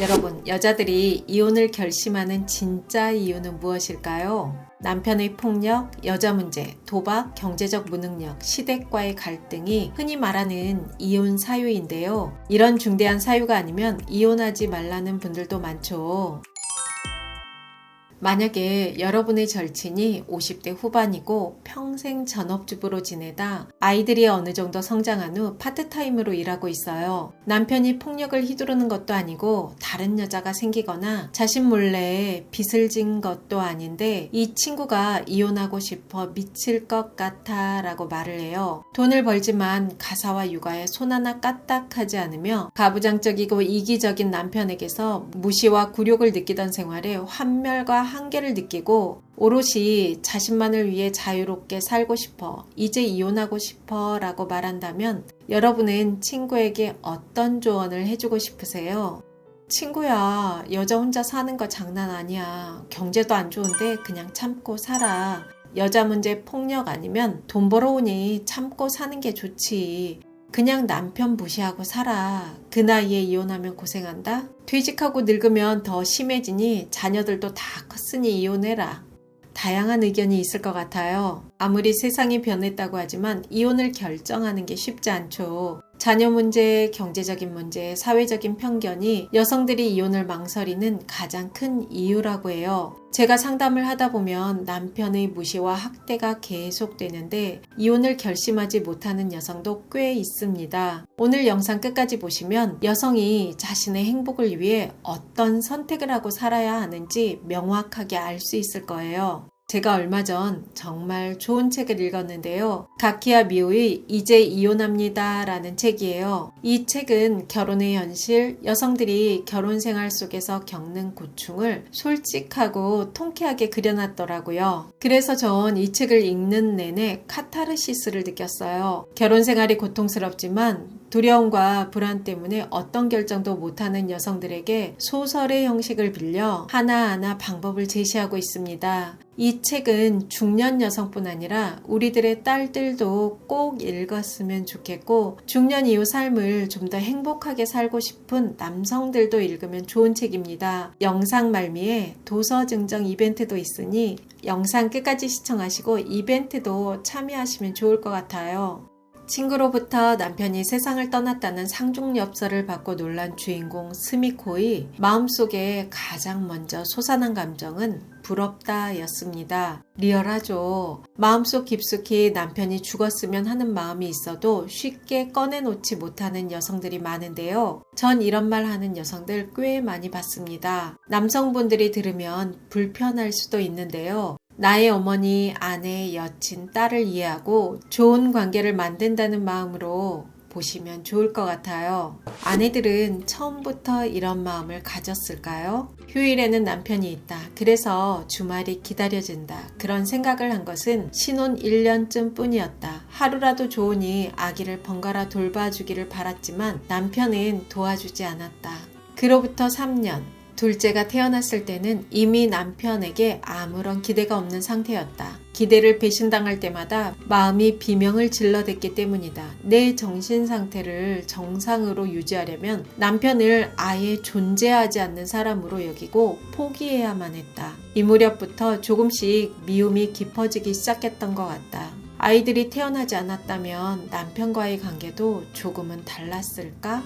여러분, 여자들이 이혼을 결심하는 진짜 이유는 무엇일까요? 남편의 폭력, 여자 문제, 도박, 경제적 무능력, 시댁과의 갈등이 흔히 말하는 이혼 사유인데요. 이런 중대한 사유가 아니면 이혼하지 말라는 분들도 많죠. 만약에 여러분의 절친이 50대 후반이고 평생 전업주부로 지내다 아이들이 어느 정도 성장한 후 파트타임으로 일하고 있어요. 남편이 폭력을 휘두르는 것도 아니고 다른 여자가 생기거나 자신 몰래 빚을 진 것도 아닌데 이 친구가 이혼하고 싶어 미칠 것 같아 라고 말을 해요. 돈을 벌지만 가사와 육아에 손 하나 까딱하지 않으며 가부장적이고 이기적인 남편에게서 무시와 굴욕을 느끼던 생활에 환멸과 한계를 느끼고 오롯이 자신만을 위해 자유롭게 살고 싶어, 이제 이혼하고 싶어 라고 말한다면 여러분은 친구에게 어떤 조언을 해주고 싶으세요? 친구야, 여자 혼자 사는 거 장난 아니야. 경제도 안 좋은데 그냥 참고 살아. 여자 문제 폭력 아니면 돈 벌어오니 참고 사는 게 좋지. 그냥 남편 무시하고 살아. 그 나이에 이혼하면 고생한다? 퇴직하고 늙으면 더 심해지니 자녀들도 다 컸으니 이혼해라. 다양한 의견이 있을 것 같아요. 아무리 세상이 변했다고 하지만 이혼을 결정하는 게 쉽지 않죠. 자녀 문제, 경제적인 문제, 사회적인 편견이 여성들이 이혼을 망설이는 가장 큰 이유라고 해요. 제가 상담을 하다 보면 남편의 무시와 학대가 계속되는데 이혼을 결심하지 못하는 여성도 꽤 있습니다. 오늘 영상 끝까지 보시면 여성이 자신의 행복을 위해 어떤 선택을 하고 살아야 하는지 명확하게 알 수 있을 거예요. 제가 얼마 전 정말 좋은 책을 읽었는데요. 가키야 미오의 이제 이혼합니다 라는 책이에요. 이 책은 결혼의 현실, 여성들이 결혼 생활 속에서 겪는 고충을 솔직하고 통쾌하게 그려놨더라고요. 그래서 전 이 책을 읽는 내내 카타르시스를 느꼈어요. 결혼 생활이 고통스럽지만 두려움과 불안 때문에 어떤 결정도 못하는 여성들에게 소설의 형식을 빌려 하나하나 방법을 제시하고 있습니다. 이 책은 중년 여성뿐 아니라 우리들의 딸들도 꼭 읽었으면 좋겠고 중년 이후 삶을 좀 더 행복하게 살고 싶은 남성들도 읽으면 좋은 책입니다. 영상 말미에 도서 증정 이벤트도 있으니 영상 끝까지 시청하시고 이벤트도 참여하시면 좋을 것 같아요. 친구로부터 남편이 세상을 떠났다는 상중엽서를 받고 놀란 주인공 스미코의 마음속에 가장 먼저 솟아난 감정은 부럽다 였습니다. 리얼하죠. 마음속 깊숙이 남편이 죽었으면 하는 마음이 있어도 쉽게 꺼내놓지 못하는 여성들이 많은데요. 전 이런 말 하는 여성들 꽤 많이 봤습니다. 남성분들이 들으면 불편할 수도 있는데요. 나의 어머니, 아내, 여친, 딸을 이해하고 좋은 관계를 만든다는 마음으로 보시면 좋을 것 같아요. 아내들은 처음부터 이런 마음을 가졌을까요? 휴일에는 남편이 있다. 그래서 주말이 기다려진다. 그런 생각을 한 것은 신혼 1년쯤 뿐이었다. 하루라도 좋으니 아기를 번갈아 돌봐주기를 바랐지만 남편은 도와주지 않았다. 그로부터 3년. 둘째가 태어났을 때는 이미 남편에게 아무런 기대가 없는 상태였다. 기대를 배신당할 때마다 마음이 비명을 질러댔기 때문이다. 내 정신 상태를 정상으로 유지하려면 남편을 아예 존재하지 않는 사람으로 여기고 포기해야만 했다. 이 무렵부터 조금씩 미움이 깊어지기 시작했던 것 같다. 아이들이 태어나지 않았다면 남편과의 관계도 조금은 달랐을까?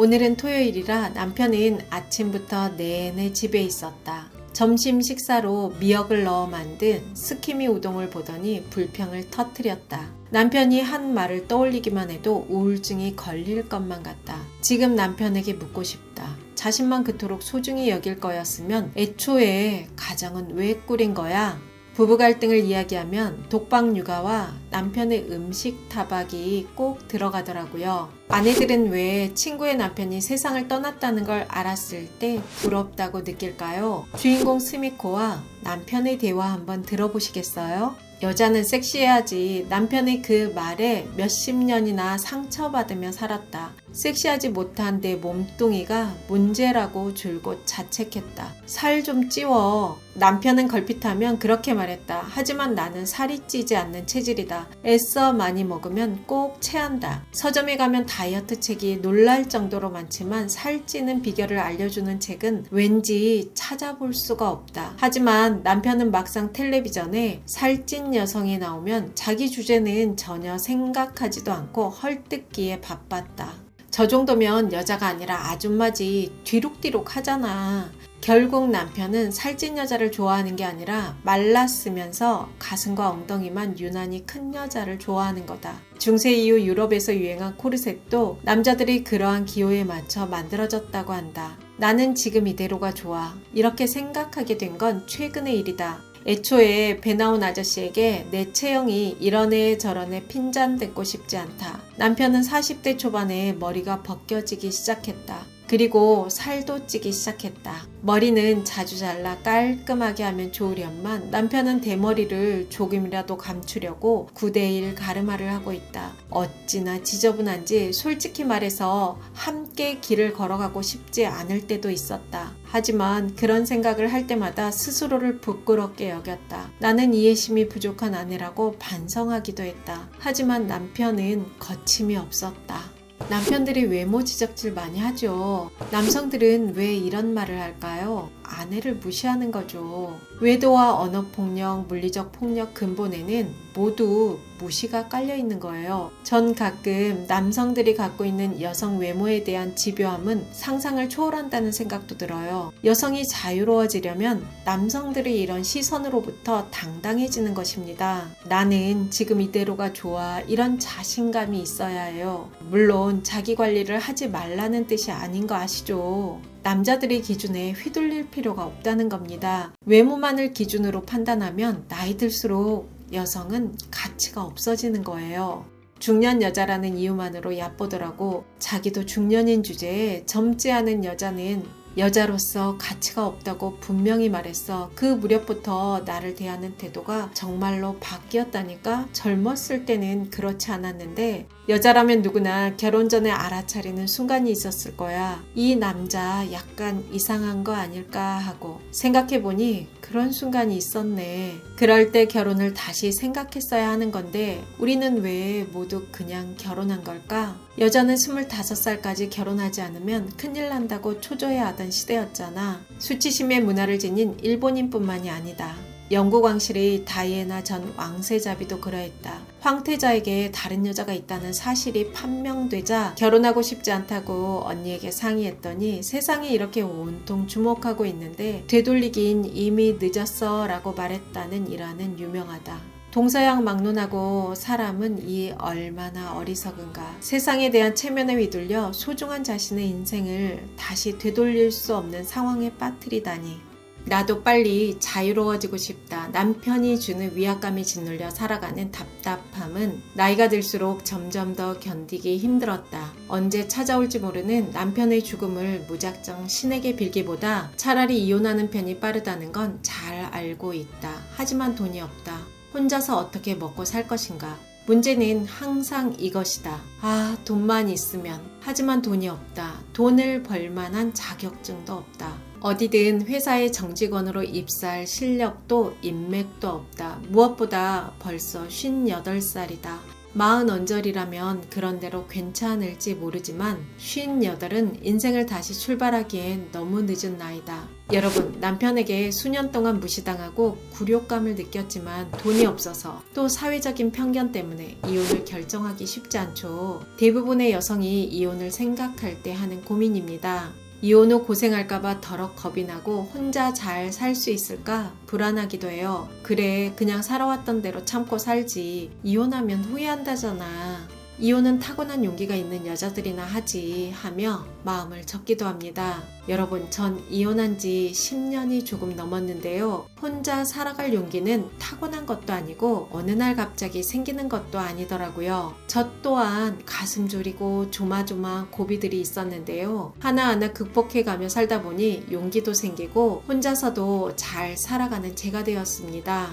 오늘은 토요일이라 남편은 아침부터 내내 집에 있었다. 점심 식사로 미역을 넣어 만든 스키미 우동을 보더니 불평을 터뜨렸다. 남편이 한 말을 떠올리기만 해도 우울증이 걸릴 것만 같다. 지금 남편에게 묻고 싶다. 자신만 그토록 소중히 여길 거였으면 애초에 가정은 왜 꾸린 거야? 부부 갈등을 이야기하면 독박 육아와 남편의 음식 타박이 꼭 들어가더라고요. 아내들은 왜 친구의 남편이 세상을 떠났다는 걸 알았을 때 부럽다고 느낄까요? 주인공 스미코와 남편의 대화 한번 들어보시겠어요? 여자는 섹시해야지 남편의 그 말에 몇십 년이나 상처받으며 살았다. 섹시하지 못한 내 몸뚱이가 문제라고 줄곧 자책했다. 살 좀 찌워. 남편은 걸핏하면 그렇게 말했다. 하지만 나는 살이 찌지 않는 체질이다. 애써 많이 먹으면 꼭 체한다. 서점에 가면 다 다이어트 책이 놀랄 정도로 많지만 살찌는 비결을 알려주는 책은 왠지 찾아볼 수가 없다. 하지만 남편은 막상 텔레비전에 살찐 여성이 나오면 자기 주제는 전혀 생각하지도 않고 헐뜯기에 바빴다. 저 정도면 여자가 아니라 아줌마지 뒤룩뒤룩 하잖아. 결국 남편은 살찐 여자를 좋아하는 게 아니라 말랐으면서 가슴과 엉덩이만 유난히 큰 여자를 좋아하는 거다. 중세 이후 유럽에서 유행한 코르셋도 남자들이 그러한 기호에 맞춰 만들어졌다고 한다. 나는 지금 이대로가 좋아. 이렇게 생각하게 된 건 최근의 일이다. 애초에 배 나온 아저씨에게 내 체형이 이런 애 저런 애 핀잔댔고 싶지 않다. 남편은 40대 초반에 머리가 벗겨지기 시작했다. 그리고 살도 찌기 시작했다. 머리는 자주 잘라 깔끔하게 하면 좋으련만 남편은 대머리를 조금이라도 감추려고 9대1 가르마를 하고 있다. 어찌나 지저분한지 솔직히 말해서 함께 길을 걸어가고 싶지 않을 때도 있었다. 하지만 그런 생각을 할 때마다 스스로를 부끄럽게 여겼다. 나는 이해심이 부족한 아내라고 반성하기도 했다. 하지만 남편은 거침이 없었다. 남편들이 외모 지적질 많이 하죠. 남성들은 왜 이런 말을 할까요? 아내를 무시하는 거죠. 외도와 언어폭력, 물리적 폭력 근본에는 모두 무시가 깔려 있는 거예요. 전 가끔 남성들이 갖고 있는 여성 외모에 대한 집요함은 상상을 초월한다는 생각도 들어요. 여성이 자유로워지려면 남성들이 이런 시선으로부터 당당해지는 것입니다. 나는 지금 이대로가 좋아. 이런 자신감이 있어야 해요. 물론 자기 관리를 하지 말라는 뜻이 아닌 거 아시죠? 남자들의 기준에 휘둘릴 필요가 없다는 겁니다. 외모만을 기준으로 판단하면 나이 들수록 여성은 가치가 없어지는 거예요. 중년 여자라는 이유만으로 얕보더라고 자기도 중년인 주제에 젊지 않은 여자는 여자로서 가치가 없다고 분명히 말했어. 그 무렵부터 나를 대하는 태도가 정말로 바뀌었다니까? 젊었을 때는 그렇지 않았는데, 여자라면 누구나 결혼 전에 알아차리는 순간이 있었을 거야. 이 남자 약간 이상한 거 아닐까 하고. 생각해보니 그런 순간이 있었네. 그럴 때 결혼을 다시 생각했어야 하는 건데, 우리는 왜 모두 그냥 결혼한 걸까? 여자는 25살까지 결혼하지 않으면 큰일 난다고 초조해 하던 시대였잖아. 수치심의 문화를 지닌 일본인뿐만이 아니다. 영국 왕실의 다이애나 전 왕세자비도 그러했다. 황태자에게 다른 여자가 있다는 사실이 판명되자 결혼하고 싶지 않다고 언니에게 상의했더니 세상이 이렇게 온통 주목하고 있는데 되돌리긴 이미 늦었어 라고 말했다는 일화는 유명하다. 동서양 막론하고 사람은 이 얼마나 어리석은가. 세상에 대한 체면에 휘둘려 소중한 자신의 인생을 다시 되돌릴 수 없는 상황에 빠뜨리다니. 나도 빨리 자유로워지고 싶다. 남편이 주는 위압감이 짓눌려 살아가는 답답함은 나이가 들수록 점점 더 견디기 힘들었다. 언제 찾아올지 모르는 남편의 죽음을 무작정 신에게 빌기보다 차라리 이혼하는 편이 빠르다는 건 잘 알고 있다. 하지만 돈이 없다. 혼자서 어떻게 먹고 살 것인가? 문제는 항상 이것이다. 아, 돈만 있으면. 하지만 돈이 없다. 돈을 벌 만한 자격증도 없다. 어디든 회사의 정직원으로 입사할 실력도 인맥도 없다. 무엇보다 벌써 58살이다. 마흔 언저리라면 그런대로 괜찮을지 모르지만 58은 인생을 다시 출발하기엔 너무 늦은 나이다. 여러분, 남편에게 수년 동안 무시당하고 굴욕감을 느꼈지만 돈이 없어서 또 사회적인 편견 때문에 이혼을 결정하기 쉽지 않죠. 대부분의 여성이 이혼을 생각할 때 하는 고민입니다. 이혼 후 고생할까봐 더럭 겁이 나고 혼자 잘 살 수 있을까 불안하기도 해요. 그래, 그냥 살아왔던 대로 참고 살지. 이혼하면 후회한다잖아. 이혼은 타고난 용기가 있는 여자들이나 하지 하며 마음을 접기도 합니다. 여러분, 전 이혼한 지 10년이 조금 넘었는데요. 혼자 살아갈 용기는 타고난 것도 아니고 어느 날 갑자기 생기는 것도 아니더라고요. 저 또한 가슴 졸이고 조마조마 고비들이 있었는데요. 하나하나 극복해가며 살다 보니 용기도 생기고 혼자서도 잘 살아가는 제가 되었습니다.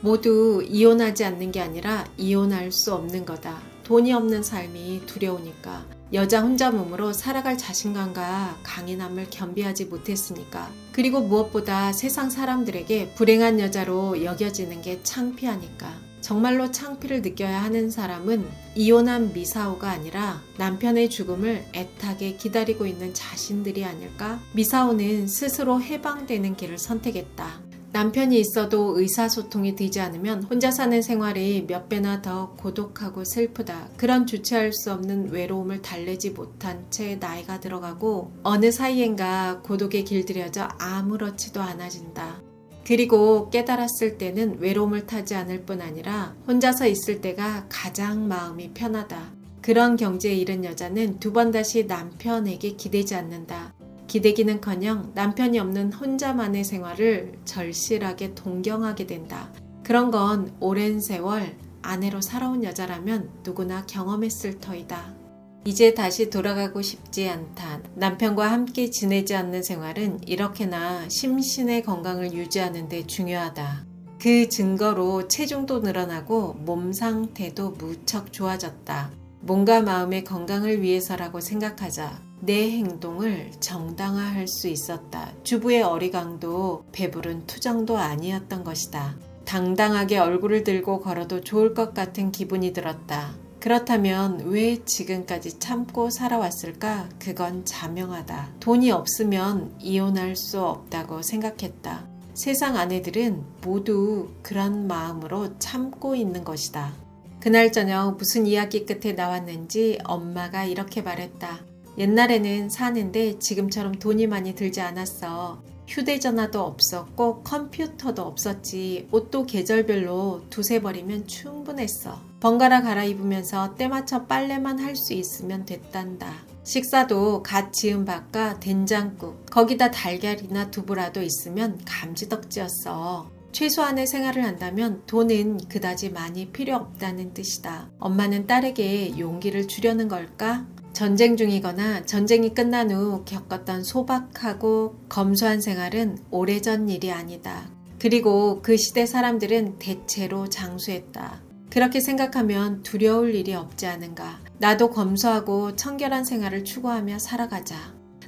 모두 이혼하지 않는 게 아니라 이혼할 수 없는 거다. 돈이 없는 삶이 두려우니까. 여자 혼자 몸으로 살아갈 자신감과 강인함을 겸비하지 못했으니까. 그리고 무엇보다 세상 사람들에게 불행한 여자로 여겨지는 게 창피하니까. 정말로 창피를 느껴야 하는 사람은 이혼한 미사오가 아니라 남편의 죽음을 애타게 기다리고 있는 자신들이 아닐까? 미사오는 스스로 해방되는 길을 선택했다. 남편이 있어도 의사소통이 되지 않으면 혼자 사는 생활이 몇 배나 더 고독하고 슬프다. 그런 주체할 수 없는 외로움을 달래지 못한 채 나이가 들어가고 어느 사이엔가 고독에 길들여져 아무렇지도 않아진다. 그리고 깨달았을 때는 외로움을 타지 않을 뿐 아니라 혼자서 있을 때가 가장 마음이 편하다. 그런 경지에 이른 여자는 두 번 다시 남편에게 기대지 않는다. 기대기는커녕 남편이 없는 혼자만의 생활을 절실하게 동경하게 된다. 그런 건 오랜 세월 아내로 살아온 여자라면 누구나 경험했을 터이다. 이제 다시 돌아가고 싶지 않다. 남편과 함께 지내지 않는 생활은 이렇게나 심신의 건강을 유지하는 데 중요하다. 그 증거로 체중도 늘어나고 몸 상태도 무척 좋아졌다. 몸과 마음의 건강을 위해서라고 생각하자 내 행동을 정당화할 수 있었다. 주부의 어리광도 배부른 투정도 아니었던 것이다. 당당하게 얼굴을 들고 걸어도 좋을 것 같은 기분이 들었다. 그렇다면 왜 지금까지 참고 살아왔을까? 그건 자명하다. 돈이 없으면 이혼할 수 없다고 생각했다. 세상 아내들은 모두 그런 마음으로 참고 있는 것이다. 그날 저녁 무슨 이야기 끝에 나왔는지 엄마가 이렇게 말했다. 옛날에는 사는데 지금처럼 돈이 많이 들지 않았어. 휴대전화도 없었고 컴퓨터도 없었지. 옷도 계절별로 두세 벌이면 충분했어. 번갈아 갈아입으면서 때맞춰 빨래만 할 수 있으면 됐단다. 식사도 갓 지은 밥과 된장국, 거기다 달걀이나 두부라도 있으면 감지덕지였어. 최소한의 생활을 한다면 돈은 그다지 많이 필요 없다는 뜻이다. 엄마는 딸에게 용기를 주려는 걸까? 전쟁 중이거나 전쟁이 끝난 후 겪었던 소박하고 검소한 생활은 오래전 일이 아니다. 그리고 그 시대 사람들은 대체로 장수했다. 그렇게 생각하면 두려울 일이 없지 않은가. 나도 검소하고 청결한 생활을 추구하며 살아가자.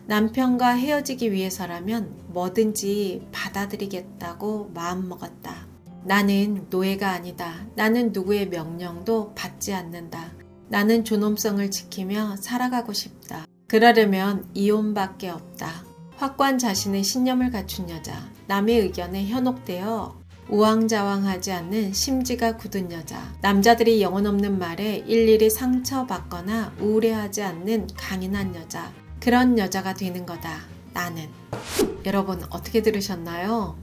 남편과 헤어지기 위해서라면 뭐든지 받아들이겠다고 마음먹었다. 나는 노예가 아니다. 나는 누구의 명령도 받지 않는다. 나는 존엄성을 지키며 살아가고 싶다. 그러려면 이혼밖에 없다. 확고한 자신의 신념을 갖춘 여자, 남의 의견에 현혹되어 우왕좌왕하지 않는 심지가 굳은 여자, 남자들이 영혼 없는 말에 일일이 상처받거나 우울해하지 않는 강인한 여자, 그런 여자가 되는 거다. 나는. 여러분, 어떻게 들으셨나요?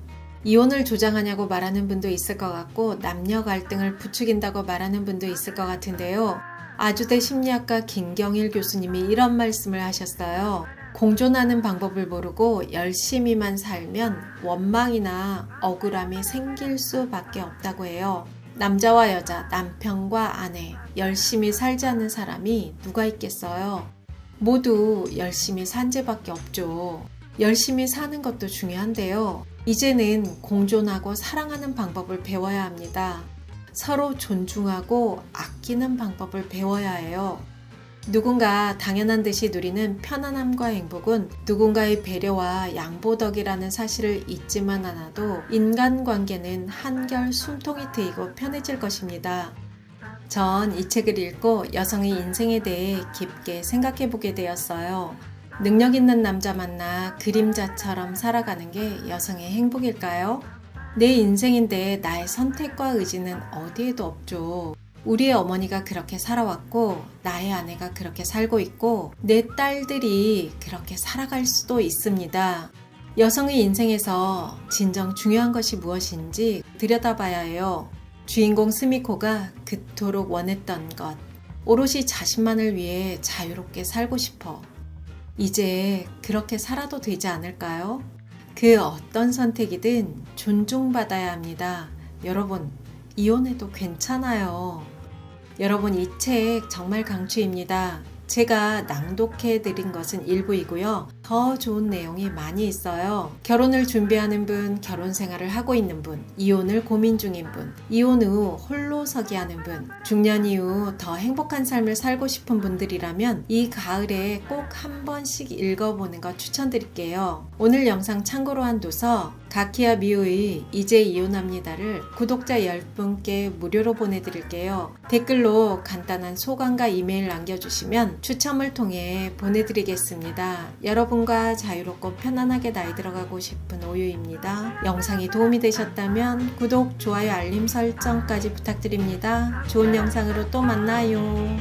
이혼을 조장하냐고 말하는 분도 있을 것 같고, 남녀 갈등을 부추긴다고 말하는 분도 있을 것 같은데요. 아주대 심리학과 김경일 교수님이 이런 말씀을 하셨어요. 공존하는 방법을 모르고 열심히만 살면 원망이나 억울함이 생길 수밖에 없다고 해요. 남자와 여자, 남편과 아내, 열심히 살지 않는 사람이 누가 있겠어요? 모두 열심히 산 죄밖에 없죠. 열심히 사는 것도 중요한데요. 이제는 공존하고 사랑하는 방법을 배워야 합니다. 서로 존중하고 아끼는 방법을 배워야 해요. 누군가 당연한 듯이 누리는 편안함과 행복은 누군가의 배려와 양보덕이라는 사실을 잊지만 않아도 인간관계는 한결 숨통이 트이고 편해질 것입니다. 전 이 책을 읽고 여성의 인생에 대해 깊게 생각해 보게 되었어요. 능력 있는 남자 만나 그림자처럼 살아가는 게 여성의 행복일까요? 내 인생인데 나의 선택과 의지는 어디에도 없죠. 우리의 어머니가 그렇게 살아왔고, 나의 아내가 그렇게 살고 있고, 내 딸들이 그렇게 살아갈 수도 있습니다. 여성의 인생에서 진정 중요한 것이 무엇인지 들여다봐야 해요. 주인공 스미코가 그토록 원했던 것. 오롯이 자신만을 위해 자유롭게 살고 싶어. 이제 그렇게 살아도 되지 않을까요? 그 어떤 선택이든 존중받아야 합니다. 여러분, 이혼해도 괜찮아요. 여러분, 이 책 정말 강추입니다. 제가 낭독해 드린 것은 일부이고요. 더 좋은 내용이 많이 있어요. 결혼을 준비하는 분, 결혼 생활을 하고 있는 분, 이혼을 고민 중인 분, 이혼 후 홀로 서기 하는 분, 중년 이후 더 행복한 삶을 살고 싶은 분들이라면 이 가을에 꼭 한 번씩 읽어보는 거 추천드릴게요. 오늘 영상 참고로 한 도서 가키야 미우의 이제 이혼합니다를 구독자 10분께 무료로 보내드릴게요. 댓글로 간단한 소감과 이메일 남겨주시면 추첨을 통해 보내드리겠습니다. 여러분 과 자유롭고 편안하게 나이 들어가고 싶은 오유입니다. 영상이 도움이 되셨다면 구독, 좋아요, 알림 설정까지 부탁드립니다. 좋은 영상으로 또 만나요.